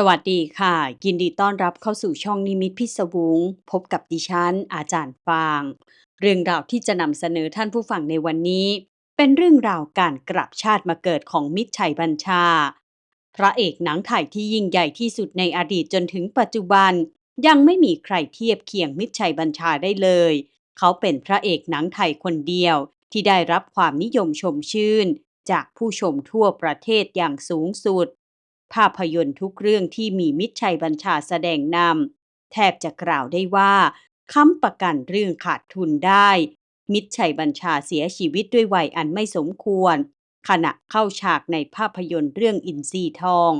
สวัสดีค่ะ ยินดีต้อนรับเข้าสู่ช่องนิมิตพิศวงพบกับดิฉัน อาจารย์ฟาง เรื่องราวที่จะนำเสนอท่านผู้ฟังในวันนี้ เป็นเรื่องราวการกลับชาติมาเกิดของมิตรชัยบัญชา พระเอกหนังไทยที่ยิ่งใหญ่ที่สุดในอดีตจนถึงปัจจุบัน ยังไม่มีใครเทียบเคียงมิตรชัยบัญชาได้เลย เขาเป็นพระเอกหนังไทยคนเดียว ที่ได้รับความนิยมชมชื่น จากผู้ชมทั่วประเทศอย่างสูงสุด ภาพยนตร์ทุกเรื่องที่มีมิตรชัยบัญชาแสดงนำแทบจะกล่าวได้ว่าค้ำประกันเรื่องขาดทุนได้ มิตรชัยบัญชาเสียชีวิตด้วยวัยอันไม่สมควร ขณะเข้าฉากในภาพยนตร์เรื่องอินทรีทอง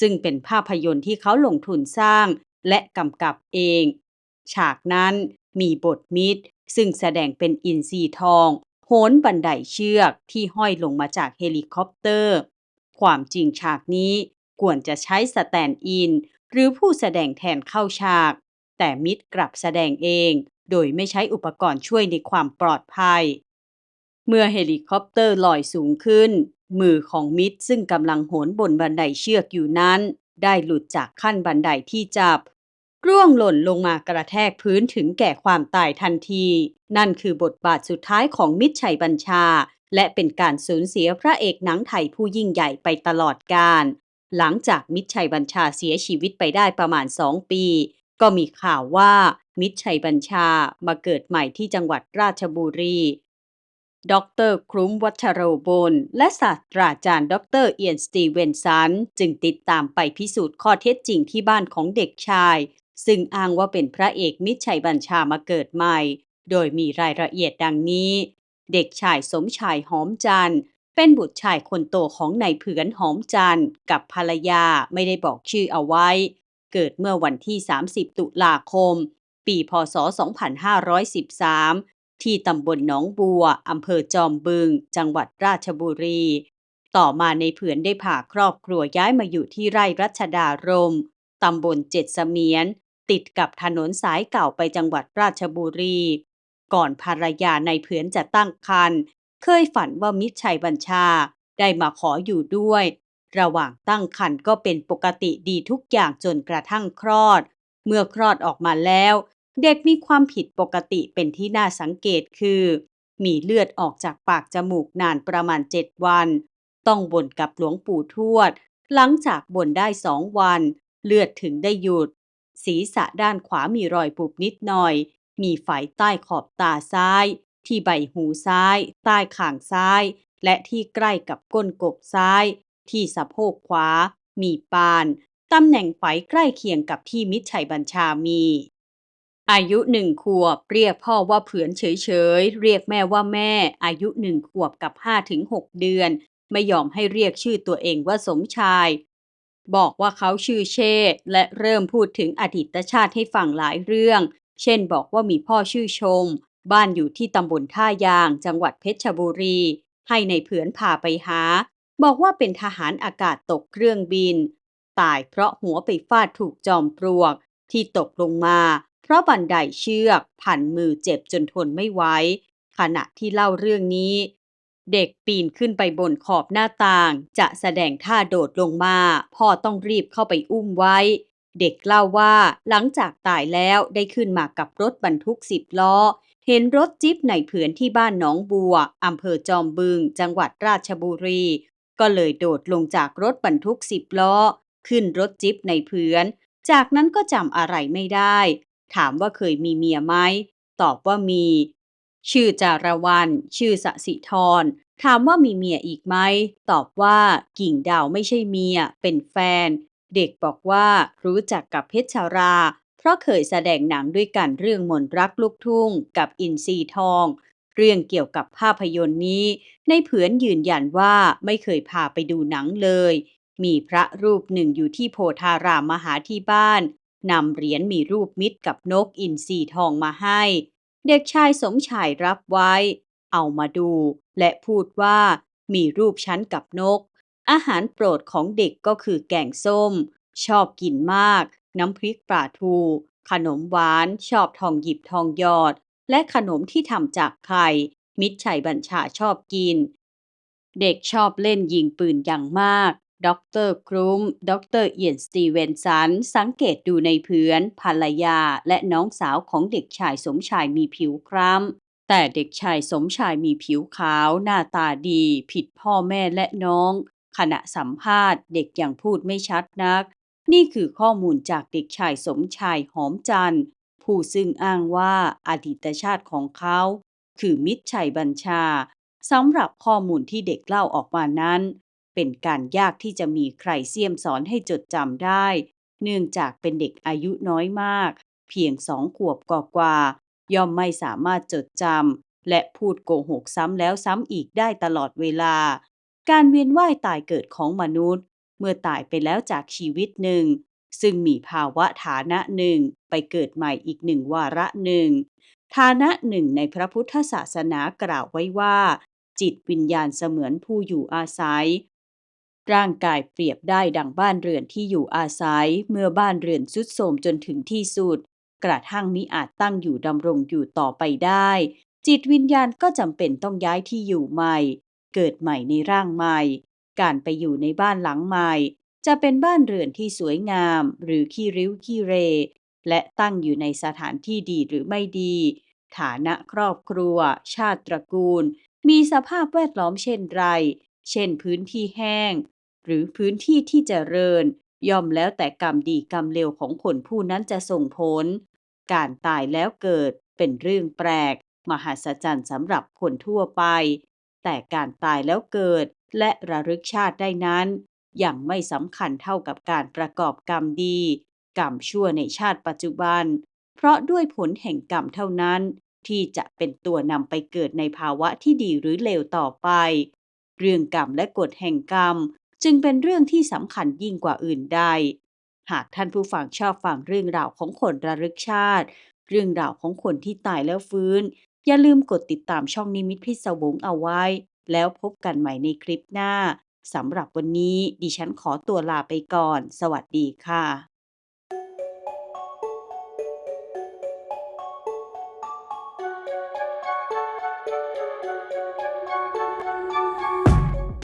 ซึ่งเป็นภาพยนตร์ที่เขาลงทุนสร้างและกำกับเอง ฉากนั้นมีบทมิตร ซึ่งแสดงเป็นอินทรีทองโหนบันไดเชือกที่ห้อยลงมาจากเฮลิคอปเตอร์ ความจริงฉากนี้ ควรจะใช้สแตนด์อิน หรือผู้แสดงแทนเข้าฉาก แต่มิตรกลับแสดงเอง โดยไม่ใช้อุปกรณ์ช่วยในความปลอดภัย เมื่อเฮลิคอปเตอร์ลอยสูงขึ้น มือของมิตรซึ่งกำลังโหนบนบันไดเชือกอยู่นั้น ได้หลุดจากขั้นบันไดที่จับร่วงหล่นลงมากระแทกพื้นถึงแก่ความตายทันที นั่นคือบทบาทสุดท้ายของมิตรชัยบัญชา และเป็นการสูญเสียพระเอกหนังไทยผู้ยิ่งใหญ่ไปตลอดกาล หลังจากมิตรชัยบัญชาเสียชีวิตไปได้ประมาณสองปี ก็มีข่าวว่ามิตรชัยบัญชามาเกิดใหม่ที่จังหวัดราชบุรี ดรครุ้มวัชโรบลและศาสตราจารย์ ดรเอียนสตีเวนสัน จึงติดตามไปพิสูจน์ข้อเท็จจริงที่บ้านของเด็กชาย ซึ่งอ้างว่าเป็นพระเอกมิตรชัยบัญชามาเกิดใหม่ โดยมีรายละเอียดดังนี้ เด็กชายสมชายหอมจันทร์ เป็นบุตรชายคนโตของนายเผือนหอมจันทร์กับภรรยาไม่ได้บอกชื่อเอาไว้ เกิดเมื่อวันที่ 30 ตุลาคม ปีพศ 2513 ที่ตำบลหนองบัวอำเภอจอมบึง จังหวัดราชบุรี ต่อมาในเผือนได้พาครอบครัวย้ายมาอยู่ที่ไร่รัชดารมตำบลเจ็ดเสมียน ติดกับถนนสายเก่าไปจังหวัดราชบุรี ก่อนภรรยาในเผือนจะตั้งครรภ์ เคยฝันว่ามิตรชัยบัญชา ได้มาขออยู่ด้วย ระหว่างตั้งครรภ์ก็เป็นปกติดีทุกอย่างจนกระทั่งคลอด เมื่อคลอดออกมาแล้ว เด็กมีความผิดปกติเป็นที่น่าสังเกตคือ มีเลือดออกจากปากจมูกนานประมาณเจ็ดวัน ต้องบ่นกับหลวงปู่ทวด หลังจากบ่นได้สองวัน เลือดถึงได้หยุด ศีรษะด้านขวามีรอยบุบนิดหน่อย มีไฝใต้ขอบตาซ้าย ที่ใบหูซ้าย ใต้ข่างซ้าย และที่ใกล้กับก้นกบซ้าย ที่สะโพกขวา มีปาน ตำแหน่งไฝใกล้เคียงกับที่มิตรชัยบัญชามี อายุหนึ่งขวบ เรียกพ่อว่าเผือนเฉยๆ เรียกแม่ว่าแม่ อายุหนึ่งขวบกับห้าถึงหกเดือน ไม่ยอมให้เรียกชื่อตัวเองว่าสมชายบอกว่าเขาชื่อเชษและเริ่มพูดถึงอดีตชาติให้ฟังหลายเรื่อง เช่นบอกว่ามีพ่อชื่อชม บ้านอยู่ที่ตำบลท่ายาง จังหวัดเพชรบุรี ให้ในเผือนพาไปหา บอกว่าเป็นทหารอากาศตกเครื่องบิน ตายเพราะหัวไปฟาดถูกจอมปลวก ที่ตกลงมา เพราะบันไดเชือกพันมือเจ็บจนทนไม่ไหวขณะที่เล่าเรื่องนี้ เด็กปีนขึ้นไปบนขอบหน้าต่าง จะแสดงท่าโดดลงมา พ่อต้องรีบเข้าไปอุ้มไว้ เด็กเล่าว่าหลังจากตายแล้วได้ขึ้นมากับรถบรรทุกสิบล้อ เห็นรถจิ๊บในเผือนที่บ้านหนองบัวอำเภอจอมบึง จังหวัดราชบุรี ก็เลยโดดลงจากรถบรรทุกสิบล้อ ขึ้นรถจิ๊บในเผือน จากนั้นก็จำอะไรไม่ได้ ถามว่าเคยมีเมียไหม ตอบว่ามี ชื่อจารวัน ชื่อสสิธร ถามว่ามีเมียอีกไหม ตอบว่ากิ่งดาวไม่ใช่เมีย เป็นแฟน เด็กบอกว่ารู้จักกับเพชรชารา เพราะเคยแสดงหนังด้วยกันเรื่องมนต์รักลูกทุ่ง กับอินทรีทอง เรื่องเกี่ยวกับภาพยนตร์นี้ ในเผือนยืนยันว่าไม่เคยพาไปดูหนังเลย มีพระรูปหนึ่งอยู่ที่โพธารามมาหาที่บ้านนำเหรียญมีรูปมิตรกับนกอินทรีทองมาให้ เด็กชายสมชายรับไว้ เอามาดู และพูดว่ามีรูปฉันกับนก อาหารโปรดของเด็กก็คือแกงส้ม ชอบกินมาก น้ำพริกปลาทู ขนมหวานชอบทองหยิบทองยอด และขนมที่ทำจากไข่ มิตรชัยบัญชาชอบกิน เด็กชอบเล่นยิงปืนอย่างมากด็อกเตอร์ครุมด็อกเตอร์เอียนสตีเวนสัน สังเกตดูในเผือนภรรยาและน้องสาวของเด็กชายสมชายมีผิวคล้ำ แต่เด็กชายสมชายมีผิวขาว หน้าตาดี ผิดพ่อแม่และน้อง ขณะสัมภาษณ์ เด็กยังพูดไม่ชัดนัก นี่คือข้อมูลจากเด็กชายสมชายหอมจันทร์ ผู้ซึ่งอ้างว่าอดีตชาติของเขา คือมิตรชัยบัญชาสำหรับข้อมูลที่เด็กเล่าออกมานั้น เป็นการยากที่จะมีใครเสี่ยมสอนให้จดจำได้ เนื่องจากเป็นเด็กอายุน้อยมาก เพียงสองขวบกว่าๆย่อมไม่สามารถจดจำและพูดโกหกซ้ำแล้วซ้ำอีกได้ตลอดเวลา การเวียนว่ายตายเกิดของมนุษย์ เมื่อตายไปแล้วจากชีวิตหนึ่ง ซึ่งมีภาวะฐานะหนึ่งไปเกิดใหม่อีกหนึ่งวาระหนึ่งฐานะหนึ่งในพระพุทธศาสนากล่าวไว้ว่า จิตวิญญาณเสมือนผู้อยู่อาศัย ร่างกายเปรียบได้ดังบ้านเรือนที่อยู่อาศัย เมื่อบ้านเรือนสุดโทรมจนถึงที่สุด กระทั่งมิอาจตั้งอยู่ดำรงอยู่ต่อไปได้ จิตวิญญาณก็จำเป็นต้องย้ายที่อยู่ใหม่ เกิดใหม่ในร่างใหม่ การไปอยู่ในบ้านหลังใหม่ จะเป็นบ้านเรือนที่สวยงาม หรือขี้ริ้วขี้เร และตั้งอยู่ในสถานที่ดีหรือไม่ดี ฐานะครอบครัว ชาติตระกูล มีสภาพแวดล้อมเช่นไร เช่นพื้นที่แห้ง หรือพื้นที่ที่เจริญ ย่อมแล้วแต่กรรมดีกรรมเลวของคนผู้นั้นจะส่งผล การตายแล้วเกิดเป็นเรื่องแปลก มหัศจรรย์สำหรับคนทั่วไป แต่การตายแล้วเกิด และระลึกชาติได้นั้น ยังไม่สำคัญเท่ากับการประกอบกรรมดี กรรมชั่วในชาติปัจจุบัน เพราะด้วยผลแห่งกรรมเท่านั้น ที่จะเป็นตัวนำไปเกิดในภาวะที่ดีหรือเลวต่อไป เรื่องกรรมและกฎแห่งกรรม จึงเป็นเรื่องที่สำคัญยิ่งกว่าอื่นใด หากท่านผู้ฟังชอบฟังเรื่องราวของคนระลึกชาติ เรื่องราวของคนที่ตายแล้วฟื้น อย่าลืมกดติดตามช่องนิมิตพิศวงเอาไว้ แล้วพบกันใหม่ในคลิปหน้าสำหรับวันนี้ดิฉันขอตัวลาไปก่อน สวัสดีค่ะ